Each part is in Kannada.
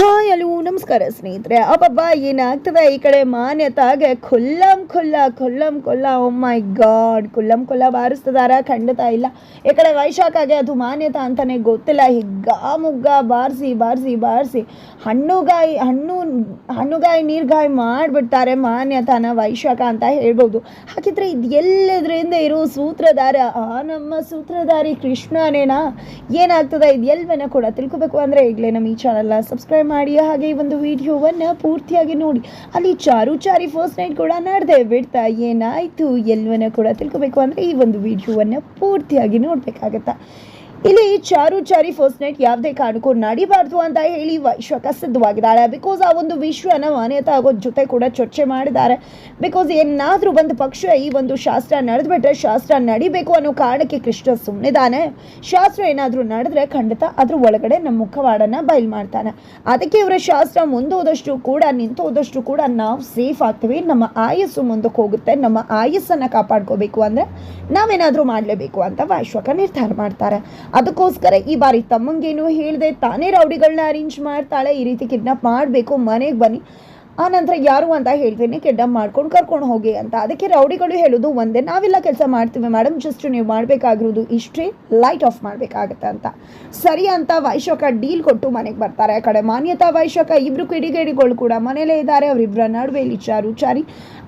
Hey! ಹಲೋ, ನಮಸ್ಕಾರ ಸ್ನೇಹಿತರೆ. ಅಬ್ಬಬ್ಬ ಏನಾಗ್ತದೆ? ಈ ಕಡೆ ಮಾನ್ಯತಾಗೆ ಖುಲ್ಲಂ ಖುಲ್ಲ ಖುಲ್ಲಂ ಖುಲ್ಲ. ಮೈ ಗಾಡ್ ಖುಲ್ಲಂ ಖುಲ್ಲ ಬಾರಿಸ್ತಿದಾರ. ಖಂಡಿತ ಇಲ್ಲ. ಈ ಕಡೆ ವೈಶಾಖಾಗೆ ಅದು ಮಾನ್ಯತಾ ಅಂತಾನೆ ಗೊತ್ತಿಲ್ಲ. ಹಿಗ್ಗ ಮುಗ್ಗ ಬಾರಿಸಿ ಬಾರಿಸಿ ಬಾರಿಸಿ. ಹಣ್ಣುಗಾಯಿ ಹಣ್ಣು ಹಣ್ಣುಗಾಯಿ ನೀರ್ಗಾಯಿ ಮಾಡಿಬಿಡ್ತಾರೆ ಮಾನ್ಯತಾನ ವೈಶಾಖ ಅಂತ ಹೇಳ್ಬೋದು. ಹಾಗಿದ್ರೆ ಇದು ಎಲ್ಲದ್ರಿಂದ ಇರೋ ಸೂತ್ರಧಾರ? ಆ ನಮ್ಮ ಸೂತ್ರಧಾರಿ ಕೃಷ್ಣನೇನಾ? ಏನಾಗ್ತದೆ? ಇದು ಎಲ್ವೆನ ಕೂಡ ತಿಳ್ಕೊಬೇಕು ಅಂದರೆ ಈಗಲೇ ನಮ್ಮ ಈ ಚಾನಲ್ನ ಸಬ್ಸ್ಕ್ರೈಬ್ ಮಾಡಿ ಹಾಗೆ ಈ ಒಂದು ವಿಡಿಯೋವನ್ನು ಪೂರ್ತಿಯಾಗಿ ನೋಡಿ. ಅಲ್ಲಿ ಚಾರು ಚಾರಿ ಫಸ್ಟ್ ನೈಟ್ ಕೂಡ ನಡೆದೆ ಬಿಡ್ತಾ ಏನಾಯಿತು? ಎಲ್ಲವನ್ನ ಕೂಡ ತಿಳ್ಕೊಬೇಕು ಅಂದರೆ ಈ ಒಂದು ವಿಡಿಯೋವನ್ನು ಪೂರ್ತಿಯಾಗಿ ನೋಡಬೇಕಾಗತ್ತಾ? ಇಲ್ಲಿ ಚಾರು ಚಾರಿ ಫಸ್ಟ್ ನೈಟ್ ಯಾವುದೇ ಕಾರಣಕ್ಕೂ ನಡಿಬಾರ್ದು ಅಂತ ಹೇಳಿ ವೈಶ್ವಕ ಸಿದ್ಧವಾಗಿದ್ದಾಳೆ ಬಿಕಾಸ್ ಆ ಒಂದು ವಿಶ್ವನ ಮಾನ್ಯತೆ ಆಗೋ ಜೊತೆ ಕೂಡ ಚರ್ಚೆ ಮಾಡಿದ್ದಾರೆ. ಬಿಕಾಸ್ ಏನಾದರೂ ಒಂದು ಪಕ್ಷ ಈ ಒಂದು ಶಾಸ್ತ್ರ ನಡೆದ್ಬಿಟ್ರೆ ಶಾಸ್ತ್ರ ನಡಿಬೇಕು ಅನ್ನೋ ಕಾರಣಕ್ಕೆ ಕೃಷ್ಣ ಸುಮ್ಮನಿದ್ದಾನೆ ಶಾಸ್ತ್ರ ಏನಾದರೂ ನಡೆದ್ರೆ ಖಂಡಿತ ಅದ್ರ ಒಳಗಡೆ ನಮ್ಮ ಮುಖವಾಡನ ಬಯಲು ಮಾಡ್ತಾನೆ. ಅದಕ್ಕೆ ಇವರ ಶಾಸ್ತ್ರ ಮುಂದೋದಷ್ಟು ಕೂಡ, ನಿಂತೋದಷ್ಟು ಕೂಡ ನಾವು ಸೇಫ್ ಆಗ್ತೀವಿ. ನಮ್ಮ ಆಯಸ್ಸು ಮುಂದಕ್ಕೆ ಹೋಗುತ್ತೆ. ನಮ್ಮ ಆಯಸ್ಸನ್ನು ಕಾಪಾಡ್ಕೋಬೇಕು ಅಂದರೆ ನಾವೇನಾದರೂ ಮಾಡಲೇಬೇಕು ಅಂತ ವೈಶ್ವಕ ನಿರ್ಧಾರ ಮಾಡ್ತಾರೆ. ಅದಕ್ಕೋಸ್ಕರ ಈ ಬಾರಿ ತಮ್ಮಂಗೇನು ಹೇಳಿದೆ ತಾನೇ ರೌಡಿಗಳನ್ನ ಅರೇಂಜ್ ಮಾಡ್ತಾಳೆ. ಈ ರೀತಿ ಕಿಡ್ನಾಪ್ ಮಾಡಬೇಕು. ಮನೆಗೆ ಬನ್ನಿ. ಆ ನಂತರ ಯಾರು ಅಂತ ಹೇಳ್ತೀನಿ ಕಿಡ್ನಾಪ್ ಮಾಡ್ಕೊಂಡು ಕರ್ಕೊಂಡು ಹೋಗಿ ಅಂತ. ಅದಕ್ಕೆ ರೌಡಿಗಳು ಹೇಳೋದು ಒಂದೇ. ನಾವೆಲ್ಲ ಕೆಲಸ ಮಾಡ್ತೀವಿ ಮೇಡಮ್ ಜಸ್ಟ್ ನೀವು ಮಾಡಬೇಕಾಗಿರೋದು ಇಷ್ಟೇ ಲೈಟ್ ಆಫ್ ಮಾಡಬೇಕಾಗತ್ತೆ ಅಂತ. ಸರಿ ಅಂತ ವೈಶಾಖ ಡೀಲ್ ಕೊಟ್ಟು ಮನೆಗೆ ಬರ್ತಾರೆ. ಆ ಕಡೆ ಮಾನ್ಯತಾ ವೈಶಾಖ ಇಬ್ಬರು ಕಿಡಿಗೇಡಿಗಳು ಕೂಡ ಮನೆಯಲ್ಲೇ ಇದ್ದಾರೆ. ಅವರಿಬ್ಬರ ನಡುವೆ ಇಲ್ಲಿ ಚಾರು ಚಾರಿ.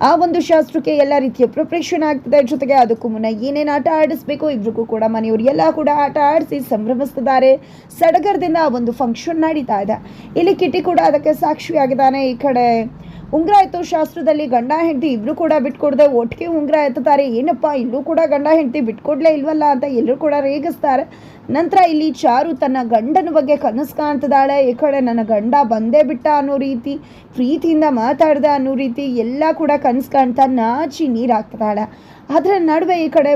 ಆ ಒಂದು ಶಾಸ್ತ್ರಕ್ಕೆ ಎಲ್ಲ ರೀತಿಯ ಪ್ರಿಪ್ರೇಷನ್ ಆಗ್ತದೆ. ಜೊತೆಗೆ ಅದಕ್ಕೂ ಮುನ್ನ ಏನೇನು ಆಟ ಆಡಿಸ್ಬೇಕು ಇಬ್ರಿಗೂ ಕೂಡ ಮನೆಯವರು ಎಲ್ಲ ಕೂಡ ಆಟ ಆಡಿಸಿ ಸಂಭ್ರಮಿಸ್ತಿದ್ದಾರೆ. ಸಡಗರದಿಂದ ಆ ಒಂದು ಫಂಕ್ಷನ್ ನಡೀತಾ ಇದೆ. ಇಲ್ಲಿ ಕಿಟಿ ಕೂಡ ಅದಕ್ಕೆ ಸಾಕ್ಷಿಯಾಗಿದ್ದಾನೆ. ಈ ಕಡೆ ಉಂಗ್ರ ಎತ್ತೋ ಶಾಸ್ತ್ರದಲ್ಲಿ ಗಂಡ ಹೆಂಡತಿ ಇಬ್ರು ಕೂಡ ಬಿಟ್ಕೊಡ್ದೆ, ಒಟ್ಟಿಗೆ ಉಂಗ್ರ ಎತ್ತುತ್ತಾರೆ. ಏನಪ್ಪ, ಇಲ್ಲೂ ಕೂಡ ಗಂಡ ಹೆಂಡತಿ ಬಿಟ್ಕೊಡ್ಲೇ ಇಲ್ವಲ್ಲ ಅಂತ ಎಲ್ಲರೂ ಕೂಡ ರೇಗಿಸ್ತಾರೆ. ನಂತರ ಇಲ್ಲಿ ಚಾರು ತನ್ನ ಗಂಡನ ಬಗ್ಗೆ ಕನಸು ಕಾಣ್ತಿದ್ದಾಳೆ. ಈ ಕಡೆ ನನ್ನ ಗಂಡ ಬಂದೇ ಬಿಟ್ಟ ಅನ್ನೋ ರೀತಿ, ಪ್ರೀತಿಯಿಂದ ಮಾತಾಡ್ದೆ ಅನ್ನೋ ರೀತಿ ಎಲ್ಲ ಕೂಡ ಕನಸು ಕಾಣ್ತಾ ನಾಚಿ ನೀರು ಹಾಕ್ತಿದ್ದಾಳೆ ಅದರ ನಡುವೆ ಈ ಕಡೆ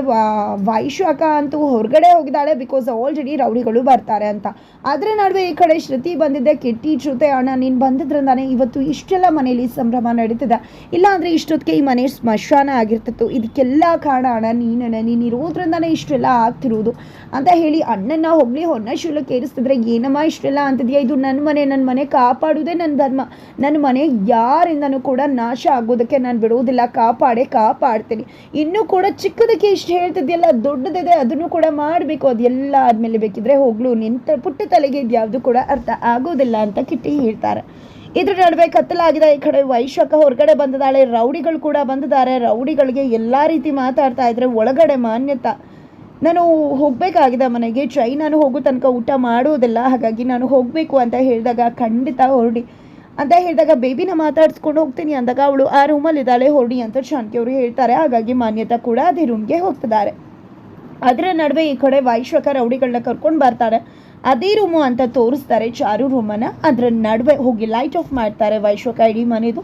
ವೈಶಾಖ ಅಂತೂ ಹೊರಗಡೆ ಹೋಗಿದ್ದಾಳೆ ಬಿಕಾಸ್ ಆಲ್ರೆಡಿ ರೌಡಿಗಳು ಬರ್ತಾರೆ ಅಂತ. ಅದರ ನಡುವೆ ಈ ಕಡೆ ಶ್ರುತಿ ಬಂದಿದ್ದೆ, ಕಿಟ್ಟಿ ಜೊತೆ ಅಣ್ಣ, ನೀನು ಬಂದಿದ್ರಿಂದಾನೆ ಇವತ್ತು ಇಷ್ಟೆಲ್ಲ ಮನೇಲಿ ಸಂಭ್ರಮ ನಡೀತಿದೆ. ಇಲ್ಲ ಅಂದರೆ ಇಷ್ಟೊತ್ತಿಗೆ ಈ ಮನೆ ಸ್ಮಶಾನ ಆಗಿರ್ತಿತ್ತು. ಇದಕ್ಕೆಲ್ಲ ಕಾರಣ ಅಣ್ಣ, ನೀನಣ್ಣ, ನೀನು ಇರೋದ್ರಿಂದಾನೆ ಇಷ್ಟೆಲ್ಲ ಆಗ್ತಿರೋದು ಅಂತ ಹೇಳಿ ಅಣ್ಣನ ಹೊಗಳಿ ಹೊನ್ನ ಶೂಲಕ್ಕೆ ಏರಿಸ್ತಿದ್ರೆ ಏನಮ್ಮ ಇಷ್ಟೆಲ್ಲ ಅಂತಿದೆಯಾ? ಇದು ನನ್ನ ಮನೆ ನನ್ನ ಮನೆ ಕಾಪಾಡೋದೇ ನನ್ನ ಧರ್ಮ. ನನ್ನ ಮನೆ ಯಾರಿಂದನೂ ಕೂಡ ನಾಶ ಆಗೋದಕ್ಕೆ ನಾನು ಬಿಡುವುದಿಲ್ಲ. ಕಾಪಾಡೇ, ಕಾಪಾಡ್ತೀನಿ. ಇನ್ನೂ ಕೂಡ ಚಿಕ್ಕದಕ್ಕೆ ಇಷ್ಟು ಹೇಳ್ತಿದ್ಯಲ್ಲ, ದೊಡ್ಡದಿದೆ, ಅದನ್ನು ಕೂಡ ಮಾಡಬೇಕು, ಅದೆಲ್ಲ ಆದಮೇಲೆ ಬೇಕಿದ್ರೆ ಹೋಗ್ಲು. ನಿಂತ ಪುಟ್ಟ ತಲೆಗೆ ಇದ್ಯಾವುದು ಕೂಡ ಅರ್ಥ ಆಗೋದಿಲ್ಲ ಅಂತ ಕಿಟ್ಟಿ ಹೇಳ್ತಾರೆ. ಇದ್ರ ನಡುವೆ ಕತ್ತಲಾಗಿದೆ, ಈ ಕಡೆ ವೈಶಾಖ ಹೊರಗಡೆ ಬಂದಿದ್ದಾಳೆ ರೌಡಿಗಳು ಕೂಡ ಬಂದಿದ್ದಾರೆ ರೌಡಿಗಳಿಗೆ ಎಲ್ಲ ರೀತಿ ಮಾತಾಡ್ತಾ ಇದ್ರೆ ಒಳಗಡೆ ಮಾನ್ಯತಾ. ನಾನು ಹೋಗಬೇಕಾಗಿದೆ ಮನೆಗೆ, ಟ್ರೈನ್ ನಾನು ಹೋಗೋ ತನಕ ಊಟ ಮಾಡುವುದಿಲ್ಲ ಹಾಗಾಗಿ ನಾನು ಹೋಗಬೇಕು ಅಂತ ಹೇಳಿದಾಗ ಖಂಡಿತ ಹೊರಡಿ. ಅಂತ ಹೇಳಿದಾಗ, ಬೇಬಿನ ಮಾತಾಡ್ಸ್ಕೊಂಡು ಹೋಗ್ತೀನಿ ಅಂದಾಗ ಅವಳು ಆ ರೂಮಲ್ಲಿ ಇದ್ದಾಳೆ ಹೊರಡಿ ಅಂತ ಶಾಂತಿ ಅವರು ಹೇಳ್ತಾರೆ. ಹಾಗಾಗಿ ಮಾನ್ಯತಾ ಕೂಡ ಅದೇ ರೂಮ್ಗೆ ಹೋಗ್ತಿದ್ದಾರೆ. ಅದರ ನಡುವೆ ಈ ಕಡೆ ವೈಶ್ವಕ ರೌಡಿಗಳನ್ನ ಕರ್ಕೊಂಡು ಬರ್ತಾರೆ ಅದೇ ರೂಮು ಅಂತ ತೋರಿಸ್ತಾರೆ ಚಾರು ರೂಮನ್ನು ಅದರ ನಡುವೆ ಹೋಗಿ ಲೈಟ್ ಆಫ್ ಮಾಡ್ತಾರೆ ವೈಶ್ವಕ ಇಡೀ ಮನೆದು.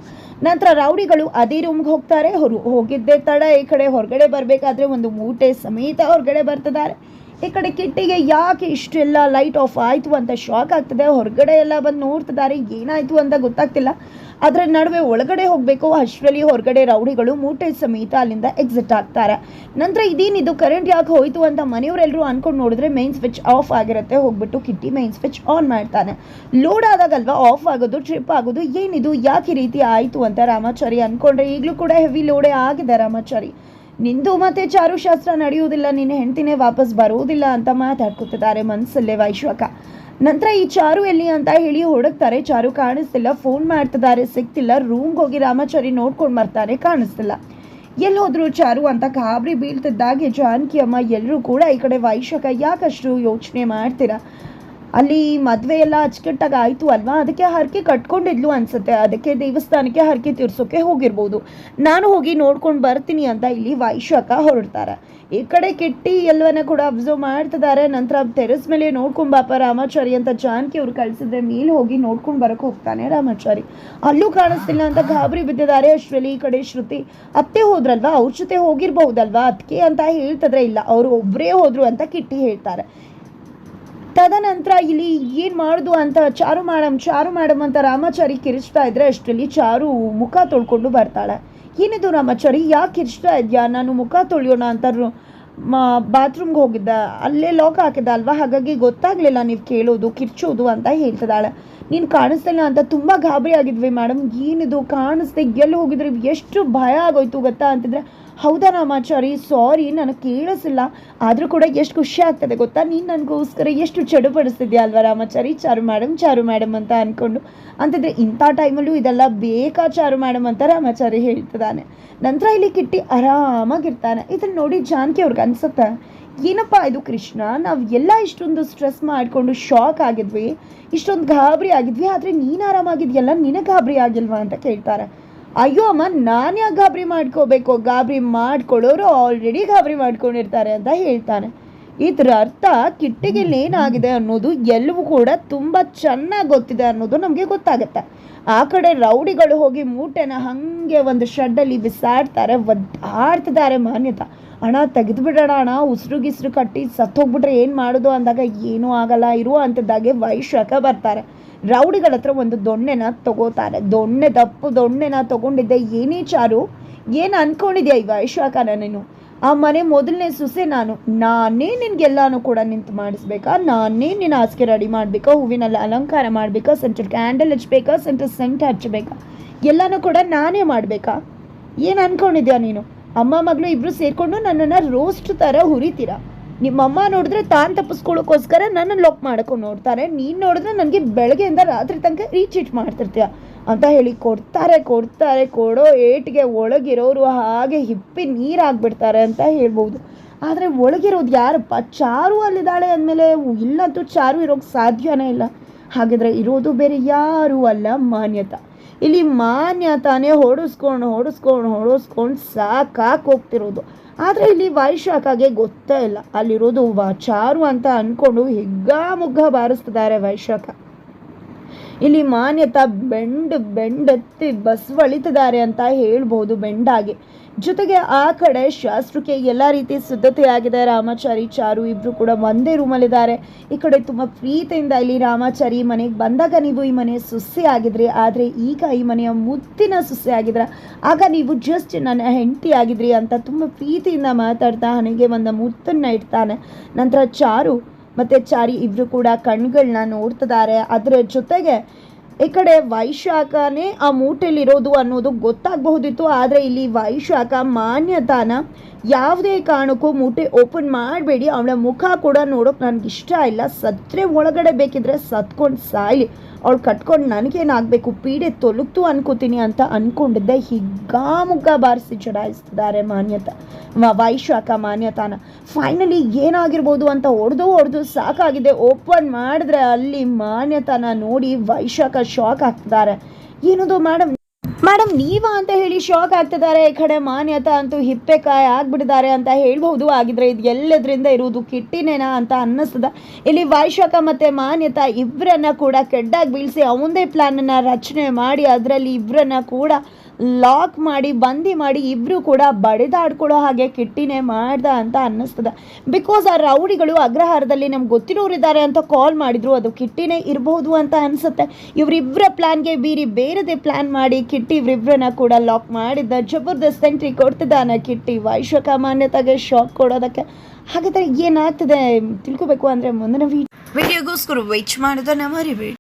ನಂತರ ರೌಡಿಗಳು ಅದೇ ರೂಮ್ಗೆ ಹೋಗ್ತಾರೆ. ಹೊರ ಹೋಗಿದ್ದೇ ತಡ ಈ ಕಡೆ. ಹೊರಗಡೆ ಬರಬೇಕಾದ್ರೆ ಒಂದು ಮೂಟೆ ಸಮೇತ ಹೊರಗಡೆ ಬರ್ತಿದ್ದಾರೆ. ಈ ಕಡೆ ಕಿಟ್ಟಿಗೆ ಯಾಕೆ ಇಷ್ಟೆಲ್ಲ ಲೈಟ್ ಆಫ್ ಆಯಿತು ಅಂತ ಶಾಕ್ ಆಗ್ತದೆ. ಹೊರಗಡೆ ಎಲ್ಲ ಬಂದು ನೋಡ್ತಿದ್ದಾರೆ, ಏನಾಯಿತು ಅಂತ ಗೊತ್ತಾಗ್ತಿಲ್ಲ. ಅದರ ನಡುವೆ ಒಳಗಡೆ ಹೋಗಬೇಕು, ಅಷ್ಟರಲ್ಲಿ ಹೊರಗಡೆ ರೌಡಿಗಳು ಮೂಟೆ ಸಮೇತ ಅಲ್ಲಿಂದ ಎಕ್ಸಿಟ್ ಆಗ್ತಾರೆ. ನಂತರ ಇದೇನಿದು ಕರೆಂಟ್ ಯಾಕೆ ಹೋಯಿತು ಅಂತ ಮನೆಯವರೆಲ್ಲರೂ ಅನ್ಕೊಂಡು ನೋಡಿದ್ರೆ ಮೈನ್ ಸ್ವಿಚ್ ಆಫ್ ಆಗಿರುತ್ತೆ. ಹೋಗ್ಬಿಟ್ಟು ಕಿಟ್ಟಿ ಮೈನ್ ಸ್ವಿಚ್ ಆನ್ ಮಾಡ್ತಾನೆ. ಲೋಡ್ ಆದಾಗಲ್ವಾ? ಆಫ್ ಆಗೋದು ಟ್ರಿಪ್ ಆಗೋದು? ಏನಿದು? ಯಾಕೆ ರೀತಿ ಆಯಿತು ಅಂತ ರಾಮಾಚಾರಿ ಅಂದ್ಕೊಂಡ್ರೆ ಈಗಲೂ ಕೂಡ ಹೆವಿ ಲೋಡೇ ಆಗಿದೆ ರಾಮಾಚಾರಿ. ನಿಂದು ಮತ್ತೆ ಚಾರು ಶಾಸ್ತ್ರ ನಡೆಯುವುದಿಲ್ಲ, ನಿನ್ನ ಹೆಂಡ್ತಿನೇ ವಾಪಸ್ ಬರುವುದಿಲ್ಲ ಅಂತ ಮಾತಾಡ್ಕೊತಿದ್ದಾರೆ ಮನಸ್ಸಲ್ಲೇ ವೈಶ್ವಕ. ನಂತರ ಈ ಚಾರು ಎಲ್ಲಿ ಅಂತ ಹೇಳಿ ಹುಡುಕ್ತಾರೆ, ಚಾರು ಕಾಣಿಸ್ತಿಲ್ಲ ಫೋನ್ ಮಾಡ್ತಿದ್ದಾರೆ, ಸಿಗ್ತಿಲ್ಲ ರೂಮ್ಗೆ ಹೋಗಿ ರಾಮಾಚಾರಿ ನೋಡ್ಕೊಂಡು ಬರ್ತಾರೆ ಕಾಣಿಸ್ತಿಲ್ಲ. ಎಲ್ಲಿ ಹೋದ್ರು ಚಾರು ಅಂತ ಗಾಬರಿ ಬೀಳ್ತಿದ್ದಾಗೆ ಜಾನಕಿ ಅಮ್ಮ ಎಲ್ಲರೂ ಕೂಡ ಈ ಕಡೆ ವೈಶಾಖ ಯಾಕಷ್ಟು ಯೋಚನೆ ಮಾಡ್ತೀರಾ? ಅಲ್ಲಿ ಮದುವೆ ಎಲ್ಲ ಅಚ್ಚುಕಟ್ಟಾಗಿ ಆಯಿತು ಅಲ್ವಾ? ಅದಕ್ಕೆ ಹರಕೆ ಕಟ್ಕೊಂಡಿದ್ಲು ಅನ್ಸುತ್ತೆ. ಅದಕ್ಕೆ ದೇವಸ್ಥಾನಕ್ಕೆ ಹರಕೆ ತೀರ್ಸೋಕೆ ಹೋಗಿರ್ಬೋದು. ನಾನು ಹೋಗಿ ನೋಡ್ಕೊಂಡು ಬರ್ತೀನಿ ಅಂತ ಇಲ್ಲಿ ವೈಶಾಖ ಹೊರಡ್ತಾರೆ. ಈ ಕಡೆ ಕೆಟ್ಟಿ ಎಲ್ಲವನ್ನ ಕೂಡ ಅಬ್ಸರ್ವ್ ಮಾಡ್ತಿದ್ದಾರೆ. ನಂತರ ಟೆರೆಸ್ ಮೇಲೆ ನೋಡ್ಕೊಂಡು ಬಾಪ ರಾಮಾಚಾರಿ ಅಂತ ಜಾನಕಿ ಅವ್ರು ಕಳಿಸಿದ್ರೆ ಮೇಲೆ ಹೋಗಿ ನೋಡ್ಕೊಂಡು ಬರಕ್ಕೆ ಹೋಗ್ತಾನೆ ರಾಮಾಚಾರಿ. ಅಲ್ಲೂ ಕಾಣಿಸ್ತಿಲ್ಲ ಅಂತ ಗಾಬರಿ ಬಿದ್ದಿದ್ದಾರೆ ಅಷ್ಟರಲ್ಲಿ ಈ ಕಡೆ ಶ್ರುತಿ. ಅತ್ತೆ ಹೋದ್ರಲ್ವಾ? ಅವ್ರ ಜೊತೆ ಹೋಗಿರ್ಬಹುದಲ್ವಾ? ಅದಕ್ಕೆ ಅಂತ ಹೇಳ್ತಿದ್ರೆ ಇಲ್ಲ. ಅವರು ಒಬ್ಬರೇ ಹೋದ್ರು ಅಂತ ಕಿಟ್ಟಿ ಹೇಳ್ತಾರೆ. ತದನಂತರ ಇಲ್ಲಿ ಏನು ಮಾಡೋದು ಅಂತ ಚಾರು ಮಾಡಮ್ ಚಾರು ಮಾಡಮ್ ಅಂತ ರಾಮಾಚಾರಿ ಕಿರಿಚ್ತಾ ಇದ್ರೆ ಅಷ್ಟರಲ್ಲಿ ಚಾರು ಮುಖ ತೊಳ್ಕೊಂಡು ಬರ್ತಾಳೆ. ಏನಿದು ರಾಮಾಚಾರಿ? ಯಾಕೆ ಕಿರಿಚ್ತಾ ಇದೆಯಾ? ನಾನು ಮುಖ ತೊಳೆಯೋಣ ಅಂತ ಬಾತ್ರೂಮ್ಗೆ ಹೋಗಿದ್ದ. ಅಲ್ಲೇ ಲಾಕ್ ಹಾಕಿದ್ದ ಅಲ್ವಾ? ಹಾಗಾಗಿ ಗೊತ್ತಾಗ್ಲಿಲ್ಲ ನೀವು ಕೇಳೋದು, ಕಿರ್ಚೋದು ಅಂತ ಹೇಳ್ತದಾಳೆ ನೀನು ಕಾಣಿಸ್ತಿಲ್ಲ ಅಂತ ತುಂಬ ಗಾಬರಿ ಆಗಿದ್ವಿ ಮೇಡಮ್ ಏನಿದು? ಕಾಣಿಸ್ದೆ ಎಲ್ಲಿ ಹೋಗಿದ್ರಿ? ಎಷ್ಟು ಭಯ ಆಗೋಯ್ತು ಗೊತ್ತಾ ಅಂತಿದ್ರೆ ಹೌದಾ ರಾಮಾಚಾರಿ? ಸಾರಿ ನನಗೆ ಕೇಳಿಸಿಲ್ಲ ಆದರೂ ಕೂಡ ಎಷ್ಟು ಖುಷಿ ಆಗ್ತದೆ ಗೊತ್ತಾ? ನೀನು ನನಗೋಸ್ಕರ ಎಷ್ಟು ಚಡುಪಡಿಸ್ತಿದ್ಯಾ ಅಲ್ವಾ ರಾಮಾಚಾರಿ? ಚಾರು ಮೇಡಮ್ ಚಾರು ಮೇಡಮ್ ಅಂತ ಅಂದ್ಕೊಂಡು ಅಂತಂದರೆ ಇಂಥ ಟೈಮಲ್ಲೂ ಇದೆಲ್ಲ ಬೇಕಾ ಚಾರು ಮೇಡಮ್ ಅಂತ ರಾಮಾಚಾರಿ ಹೇಳ್ತಿದ್ದಾನೆ. ನಂತರ ಇಲ್ಲಿ ಕಿಟ್ಟಿ ಆರಾಮಾಗಿರ್ತಾನೆ. ಇದನ್ನ ನೋಡಿ ಜಾನಕಿ ಅವ್ರಿಗೆ ಅನ್ಸುತ್ತೆ, ಏನಪ್ಪ ಇದು ಕೃಷ್ಣ? ನಾವು ಎಲ್ಲ ಇಷ್ಟೊಂದು ಸ್ಟ್ರೆಸ್ ಮಾಡಿಕೊಂಡು ಶಾಕ್ ಆಗಿದ್ವಿ, ಇಷ್ಟೊಂದು ಗಾಬರಿ ಆಗಿದ್ವಿ, ಆದರೆ ನೀನು ಆರಾಮಾಗಿದೆಯಲ್ಲ? ನಿನಗೆ ಗಾಬರಿ ಆಗಿಲ್ವಾ? ಅಂತ ಕೇಳ್ತಾರೆ. ಅಯ್ಯೋ ಅಮ್ಮ, ನಾನು ಗಾಬರಿ ಮಾಡ್ಕೋಬೇಕು? ಗಾಬರಿ ಮಾಡ್ಕೊಳ್ಳೋರು ಆಲ್ರೆಡಿ ಗಾಬರಿ ಮಾಡ್ಕೊಂಡಿರ್ತಾರೆ ಅಂತ ಹೇಳ್ತಾನೆ. ಇದರ ಅರ್ಥ ಕಿಟ್ಟಿಗೆ ಏನಾಗಿದೆ ಅನ್ನೋದು ಎಲ್ಲವೂ ಕೂಡ ತುಂಬ ಚೆನ್ನಾಗಿ ಗೊತ್ತಿದೆ ಅನ್ನೋದು ನಮಗೆ ಗೊತ್ತಾಗುತ್ತೆ. ಆ ಕಡೆ ರೌಡಿಗಳು ಹೋಗಿ ಮೂಟೆನ ಹಾಗೆ ಒಂದು ಶೆಡ್ಡಲ್ಲಿ ಬಿಸಾಡ್ತಾರೆ. ಒದ್ದಾಡ್ತಿದ್ದಾರೆ ಮಾನ್ಯತಾ. ಹಣ ತೆಗೆದುಬಿಡೋಣ ಹಣ ಉಸಿರು ಗಿಸ್ರು ಕಟ್ಟಿ ಸತ್ತೋಗ್ಬಿಟ್ರೆ ಏನು ಮಾಡೋದು? ಅಂದಾಗ ಏನೂ ಆಗಲ್ಲ. ಇರುವ ಅಂಥದ್ದಾಗೆ ಬರ್ತಾರೆ. ರೌಡಿಗಳ ಹತ್ರ ಒಂದು ದೊಣ್ಣೆನ ತಗೋತಾರೆ. ದೊಣ್ಣೆ ದಪ್ಪು ದೊಣ್ಣೆನ ತಗೊಂಡಿದ್ದೆ. ಏನೇ ಚಾರು, ಏನು ಅನ್ಕೊಂಡಿದ್ಯಾ ಇವ ವೈಶಾಖನ ನೀನು? ಆ ಮನೆ ಮೊದಲನೇ ಸೊಸೆ ನಾನು. ನಾನೇ ನಿನ್ಗೆಲ್ಲಾನು ಕೂಡ ನಿಂತು ಮಾಡಿಸ್ಬೇಕಾ? ನಾನೇ ನಿನ್ನ ಹಾಸಿಗೆ ರೆಡಿ ಮಾಡಬೇಕಾ? ಹೂವಿನಲ್ಲಿ ಅಲಂಕಾರ ಮಾಡಬೇಕಾ? ಸೆಂಟರ್ ಕ್ಯಾಂಡಲ್ ಹಚ್ಬೇಕಾ? ಸೆಂಟರ್ ಸೆಂಟ್ ಹಚ್ಚಬೇಕಾ? ಎಲ್ಲನೂ ಕೂಡ ನಾನೇ ಮಾಡಬೇಕಾ? ಏನು ಅನ್ಕೊಂಡಿದ್ಯಾ ನೀನು? ಅಮ್ಮ, ಮಗಳು ಇಬ್ರು ಸೇರಿಕೊಂಡು ನನ್ನನ್ನು ರೋಸ್ಟ್ ಥರ ಹುರಿತೀರಾ? ನಿಮ್ಮಮ್ಮ ನೋಡಿದ್ರೆ ತಾನು ತಪ್ಪಿಸ್ಕೊಳ್ಳೋಕ್ಕೋಸ್ಕರ ನನ್ನ ಲಾಕ್ ಮಾಡ್ಕೊಂಡು ನೋಡ್ತಾರೆ. ನೀನು ನೋಡಿದ್ರೆ ನನಗೆ ಬೆಳಗ್ಗೆಯಿಂದ ರಾತ್ರಿ ತನಕ ರೀಚ್ ಇಟ್ ಮಾಡ್ತಿರ್ತೀಯ ಅಂತ ಹೇಳಿ ಕೊಡ್ತಾರೆ ಕೊಡ್ತಾರೆ, ಕೊಡೋ ಏಟಿಗೆ ಒಳಗಿರೋರು ಹಾಗೆ ಹಿಪ್ಪಿ ನೀರಾಗ್ಬಿಡ್ತಾರೆ ಅಂತ ಹೇಳ್ಬೋದು ಆದರೆ ಒಳಗಿರೋದು ಯಾರಪ್ಪ? ಚಾರು ಅಲ್ಲಿದ್ದಾಳೆ ಅಂದಮೇಲೆ ಇಲ್ಲಂತೂ ಚಾರು ಇರೋಕ್ಕೆ ಸಾಧ್ಯನೇ ಇಲ್ಲ. ಹಾಗಿದ್ರೆ ಇರೋದು ಬೇರೆ ಯಾರೂ ಅಲ್ಲ ಮಾನ್ಯತಾ. ಇಲ್ಲಿ ಮಾನ್ಯ ತಾನೇ ಹೊಡಿಸ್ಕೊಂಡು ಹೊಡಿಸ್ಕೊಂಡು ಹೊಡಿಸ್ಕೊಂಡು ಸಾಕಾಕ್ ಹೋಗ್ತಿರೋದು ಆದರೆ ಇಲ್ಲಿ ವೈಶಾಖಗೆ ಗೊತ್ತೇ ಇಲ್ಲ. ಅಲ್ಲಿರೋದು ಚಾರು ಅಂತ ಅಂದ್ಕೊಂಡು ಹಿಗ್ಗಾಮುಗ್ಗ ಬಾರಿಸ್ತಿದ್ದಾರೆ ವೈಶಾಖ. ಇಲ್ಲಿ ಮಾನ್ಯತಾ ಬೆಂಡ್, ಬೆಂಡೆತ್ತಿ ಬಸ್ವಳಿತಿದ್ದಾರೆ ಅಂತ ಹೇಳ್ಬೋದು ಬೆಂಡಾಗಿ. ಜೊತೆಗೆ ಆ ಕಡೆ ಶಾಸ್ತ್ರಕ್ಕೆ ಎಲ್ಲ ರೀತಿ ಸಿದ್ಧತೆ ಆಗಿದೆ ರಾಮಾಚಾರಿ, ಚಾರು ಇಬ್ರು ಕೂಡ ಒಂದೇ ರೂಮಲ್ಲಿದ್ದಾರೆ. ಈ ಕಡೆ ತುಂಬ ಪ್ರೀತಿಯಿಂದ ಇಲ್ಲಿ ರಾಮಾಚಾರಿ ಮನೆಗೆ ಬಂದಾಗ ನೀವು ಈ ಮನೆ ಸುಸ್ಸೆ ಆಗಿದ್ರಿ ಆದರೆ ಈಗ ಈ ಮನೆಯ ಮುತ್ತಿನ ಸುಸ್ಸೆ ಆಗಿದ್ರ ಆಗ ನೀವು ಜಸ್ಟ್ ನನ್ನ ಹೆಂಡತಿ ಆಗಿದ್ರಿ ಅಂತ ತುಂಬ ಪ್ರೀತಿಯಿಂದ ಮಾತಾಡ್ತಾ ಹಣೆಗೆ ಒಂದು ಮುತ್ತನ್ನು ಇಡ್ತಾನೆ. ನಂತರ ಚಾರು ಮತ್ತು ಚಾರಿ ಇಬ್ರು ಕೂಡ ಕಣ್ಗಳನ್ನ ನೋಡ್ತಿದ್ದಾರೆ. ಅದರ ಜೊತೆಗೆ ಈ ಕಡೆ ವೈಶಾಖನೇ ಆ ಮೂಟೆಲಿರೋದು ಅನ್ನೋದು ಗೊತ್ತಾಗಬಹುದಿತ್ತು ಆದರೆ ಇಲ್ಲಿ ವೈಶಾಖ ಮಾನ್ಯತಾನ ಯಾವುದೇ ಕಾರಣಕ್ಕೂ ಮೂಟೆ ಓಪನ್ ಮಾಡಬೇಡಿ. ಅವಳ ಮುಖ ಕೂಡ ನೋಡೋಕೆ ನನಗೆ ಇಷ್ಟ ಇಲ್ಲ. ಸತ್ರೆ ಒಳಗಡೆ ಬೇಕಿದ್ರೆ ಸತ್ಕೊಂಡು ಸಾಯ್ಲಿ. ಅವಳು ಕಟ್ಕೊಂಡು ನನಗೇನಾಗಬೇಕು? ಪೀಡೆ ತೊಲಗ್ತು ಅನ್ಕೋತೀನಿ ಅಂತ ಅಂದ್ಕೊಂಡಿದ್ದೆ ಹಿಗ್ಗಾಮುಗ್ಗ ಬಾರಿಸಿ ಚಡಾಯಿಸ್ತಿದ್ದಾರೆ ಮಾನ್ಯತ. ವೈಶಾಖ ಮಾನ್ಯತಾನ. ಫೈನಲಿ ಏನಾಗಿರ್ಬೋದು ಅಂತ ಹೊಡೆದು ಹೊಡೆದು ಸಾಕಾಗಿದೆ. ಓಪನ್ ಮಾಡಿದ್ರೆ ಅಲ್ಲಿ ಮಾನ್ಯತಾನ ನೋಡಿ ವೈಶಾಖ ಶಾಕ್ ಆಗ್ತಿದ್ದಾರೆ. ಏನದು, ಮೇಡಮ್? ಮೇಡಮ್ ನೀವಾ ಅಂತ ಹೇಳಿ ಶಾಕ್ ಆಗ್ತಿದ್ದಾರೆ. ಈ ಕಡೆ ಮಾನ್ಯತಾ ಅಂತೂ ಹಿಪ್ಪೆಕಾಯಿ ಆಗ್ಬಿಟ್ಟಿದ್ದಾರೆ ಅಂತ ಹೇಳ್ಬಹುದು. ಆಗಿದ್ರೆ ಇದು ಎಲ್ಲದ್ರಿಂದ ಇರುವುದು ಕಿಟ್ಟಿನೇನಾ ಅಂತ ಅನ್ನಿಸ್ತದ. ಇಲ್ಲಿ ವೈಶಾಖ ಮತ್ತೆ ಮಾನ್ಯತಾ ಇಬ್ಬರನ್ನ ಕೂಡ ಕೆಡ್ಡಾಗಿ ಬೀಳಿಸಿ ಅವಂದೇ ಪ್ಲ್ಯಾನನ್ನು ರಚನೆ ಮಾಡಿ, ಅದರಲ್ಲಿ ಇಬ್ಬರನ್ನ ಕೂಡ ಲಾಕ್ ಮಾಡಿ, ಬಂದಿ ಮಾಡಿ ಇಬ್ಬರು ಕೂಡ ಬಡಿದಾಡ್ಕೊಳ್ಳೋ ಹಾಗೆ ಕಿಟ್ಟಿನೇ ಮಾಡ್ದ ಅಂತ ಅನ್ನಿಸ್ತದೆ. ಬಿಕಾಸ್ ಆ ರೌಡಿಗಳು ಅಗ್ರಹಾರದಲ್ಲಿ ನಮ್ಗೆ ಗೊತ್ತಿರೋರಿದ್ದಾರೆ ಅಂತ ಕಾಲ್ ಮಾಡಿದ್ರು, ಅದು ಕಿಟ್ಟಿನೇ ಇರಬಹುದು ಅಂತ ಅನಿಸುತ್ತೆ. ಇವರಿಬ್ಬರ ಪ್ಲ್ಯಾನ್ಗೆ ಬೀರಿ ಬೇರೆದೇ ಪ್ಲ್ಯಾನ್ ಮಾಡಿ ಕಿಟ್ಟಿ ಇವರಿಬ್ಬರನ್ನ ಕೂಡ ಲಾಕ್ ಮಾಡಿದ್ದ. ಜಬರ್ದಸ್ತ್ ಎಂಟ್ರಿ ಕೊಡ್ತಿದ್ದಾನೆ ಕಿಟ್ಟಿ. ವೈಶ್ವಕ ಮಾನ್ಯತೆಗೆ ಶಾಕ್ ಕೊಡೋದಕ್ಕೆ. ಹಾಗಾದ್ರೆ ಏನಾಗ್ತದೆ ತಿಳ್ಕೊಬೇಕು ಅಂದರೆ ಮುಂದಿನ ವಿಡಿಯೋಗೋಸ್ಕರ ವೆಚ್ ಮಾಡೋದನ್ನ ಮರಿಬೇಡಿ.